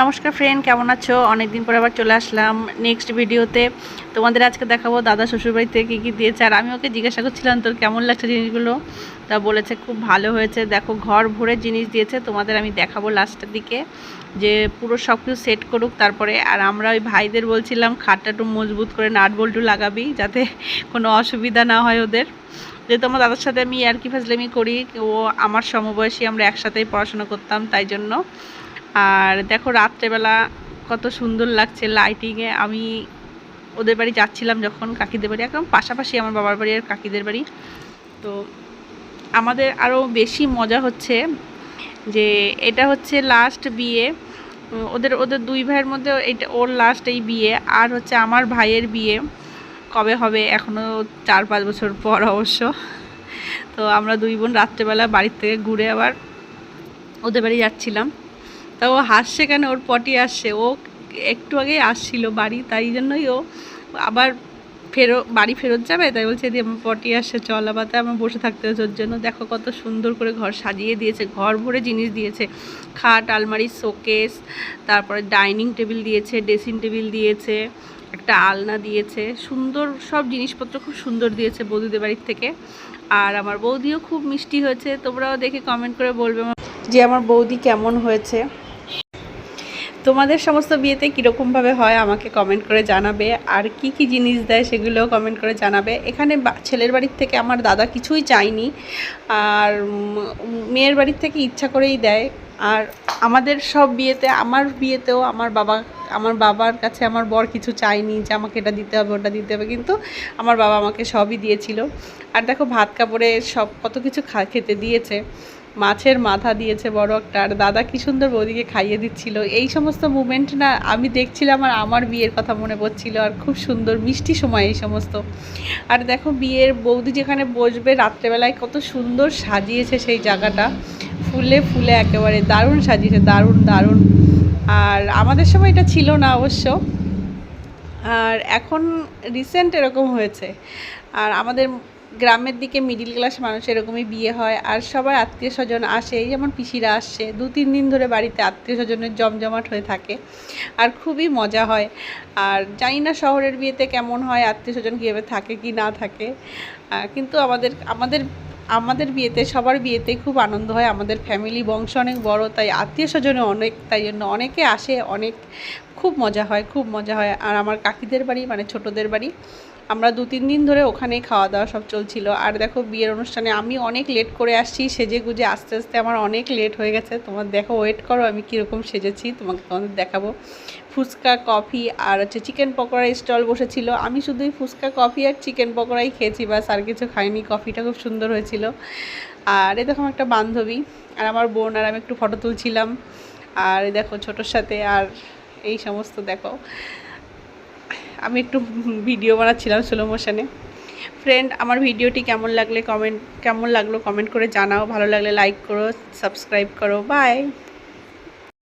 নমস্কার ফ্রেন্ড কেমন আছো? অনেকদিন পর আবার চলে আসলাম নেক্সট ভিডিওতে তোমাদের আজকে দেখাবো দাদা শ্বশুরবাড়িতে কী কী দিয়েছে, আর আমি ওকে জিজ্ঞাসা করছিলাম, তোর কেমন লাগছে জিনিসগুলো? তা বলেছে, খুব ভালো হয়েছে। দেখো, ঘর ভরে জিনিস দিয়েছে, তোমাদের আমি দেখাবো লাস্টের দিকে। যে পুরো সব কিছু সেট করুক তারপরে। আর আমরা ওই ভাইদের বলছিলাম, খাটটা একটু মজবুত করে নাট বল্টু লাগাবি, যাতে কোনো অসুবিধা না হয় ওদের। যেহেতু আমার দাদার সাথে আমি আর কি ফাজলামি করি, ও আমার সমবয়সী, আমরা একসাথেই পড়াশোনা করতাম, তাই জন্য। আর দেখো রাত্রেবেলা কত সুন্দর লাগছে লাইটিংয়ে আমি ওদের বাড়ি যাচ্ছিলাম যখন কাকিদের বাড়ি, একদম পাশাপাশি আমার বাবার বাড়ি আর কাকিদের বাড়ি। তো আমাদের আরও বেশি মজা হচ্ছে যে এটা হচ্ছে লাস্ট বিয়ে। ওদের ওদের দুই ভাইয়ের মধ্যে এটা ওর লাস্ট এই বিয়ে, আর হচ্ছে আমার ভাইয়ের বিয়ে। কবে হবে এখনও চার পাঁচ বছর পর অবশ্য। তো আমরা দুই বোন রাত্রেবেলা বাড়ির থেকে ঘুরে আবার ওদের বাড়ি যাচ্ছিলাম। তা ও হাসছে কেন? ওর পটি আসছে। ও একটু আগেই আসছিল বাড়ি, তাই জন্যই ও আবার ফেরো, বাড়ি ফেরত যাবে? তাই বলছে দিয়ে আমার পটি আসছে, চল আবার তাই আমার বসে থাকতে হচ্ছে ওর জন্য। দেখো কত সুন্দর করে ঘর সাজিয়ে দিয়েছে, ঘর ভরে জিনিস দিয়েছে। খাট, আলমারি, শোকেস, তারপরে ডাইনিং টেবিল দিয়েছে, ড্রেসিং টেবিল দিয়েছে, একটা আলনা দিয়েছে। সুন্দর সব জিনিসপত্র খুব সুন্দর দিয়েছে বৌদিদের বাড়ির থেকে। আর আমার বৌদিও খুব মিষ্টি হয়েছে। তোমরাও দেখে কমেন্ট করে বলবে যে আমার বৌদি কেমন হয়েছে? তোমাদের সমস্ত বিয়েতে কীরকমভাবে হয় আমাকে কমেন্ট করে জানাবে। আর কি কি জিনিস দেয় সেগুলোও কমেন্ট করে জানাবে। এখানে ছেলের বাড়ির থেকে আমার দাদা কিছুই চাইনি আর মেয়ের বাড়ির থেকে ইচ্ছা করেই দেয়। আর আমাদের সব বিয়েতে, আমার বিয়েতেও আমার বাবা, আমার বাবার কাছে আমার বর কিছু চাইনি যে আমাকে এটা দিতে হবে, ওটা দিতে হবে। কিন্তু আমার বাবা আমাকে সবই দিয়েছিল। আর দেখো ভাত কাপড়ে সব কত কিছু খা খেতে দিয়েছে। মাছের মাথা দিয়েছে বড় একটা, আর দাদা কি সুন্দর বৌদিকে খাইয়ে দিচ্ছিল। এই সমস্ত মুমেন্ট না আমি দেখছিলাম আর আমার বিয়ের কথা মনে পড়ছিল, আর খুব সুন্দর মিষ্টি সময় এই সমস্ত। আর দেখো বিয়ের বৌদি যেখানে বসবে রাত্রেবেলায় কত সুন্দর সাজিয়েছে সেই জায়গাটা। ফুলে ফুলে একেবারে দারুণ সাজিয়েছে, দারুণ দারুণ। আর আমাদের সময় এটা ছিল না অবশ্য। আর এখন রিসেন্ট এরকম হয়েছে। আর আমাদের গ্রামের দিকে মিডিল ক্লাস মানুষ এরকমই বিয়ে হয়, আর সবার আত্মীয় স্বজন আসে যেমন পিসিরা আসছে দু, তিন দিন ধরে বাড়িতে আত্মীয় স্বজনের জমজমাট হয়ে থাকে, আর খুবই মজা হয়। আর জানি না শহরের বিয়েতে কেমন হয়, আত্মীয় স্বজন কীভাবে থাকে কি না থাকে কিন্তু আমাদের আমাদের আমাদের বিয়েতে, সবার বিয়েতে খুব আনন্দ হয়, আমাদের ফ্যামিলি বংশ অনেক বড়, তাই আত্মীয় স্বজনে অনেক, তাই জন্য অনেকে আসে, অনেক খুব মজা হয়, খুব মজা হয়। আর আমার কাকিদের বাড়ি মানে ছোটদের বাড়ি, আমরা দু, তিন দিন ধরে ওখানেই খাওয়া দাওয়া সব চলছিল। আর দেখো, বিয়ের অনুষ্ঠানে আমি অনেক লেট করে আসছি, সেজে গুজে আস্তে আস্তে আমার অনেক লেট হয়ে গেছে। তোমার দেখো ওয়েট করো, আমি কীরকম সেজেছি, তোমাকে তোমাদের দেখাবো। ফুচকা, কফি আর হচ্ছে চিকেন পকোড়া স্টল বসেছিল। আমি শুধুই ফুচকা, কফি আর চিকেন পকোড়াই খেয়েছি বাস আর কিছু খাইনি। কফিটা খুব সুন্দর হয়েছিল। আর এ দেখো, একটা বান্ধবী, আর আমার বোন, আর আমি একটু ফটো তুলছিলাম। আর দেখো, ছোটোর সাথে, আর এই সমস্ত দেখো। আমি একটু ভিডিও বানাচ্ছিলাম স্লো মোশনে ফ্রেন্ড আমার ভিডিওটি কেমন লাগলে কমেন্ট কেমন লাগল কমেন্ট করে জানাও। ভালো লাগলে লাইক করো সাবস্ক্রাইব করো। বাই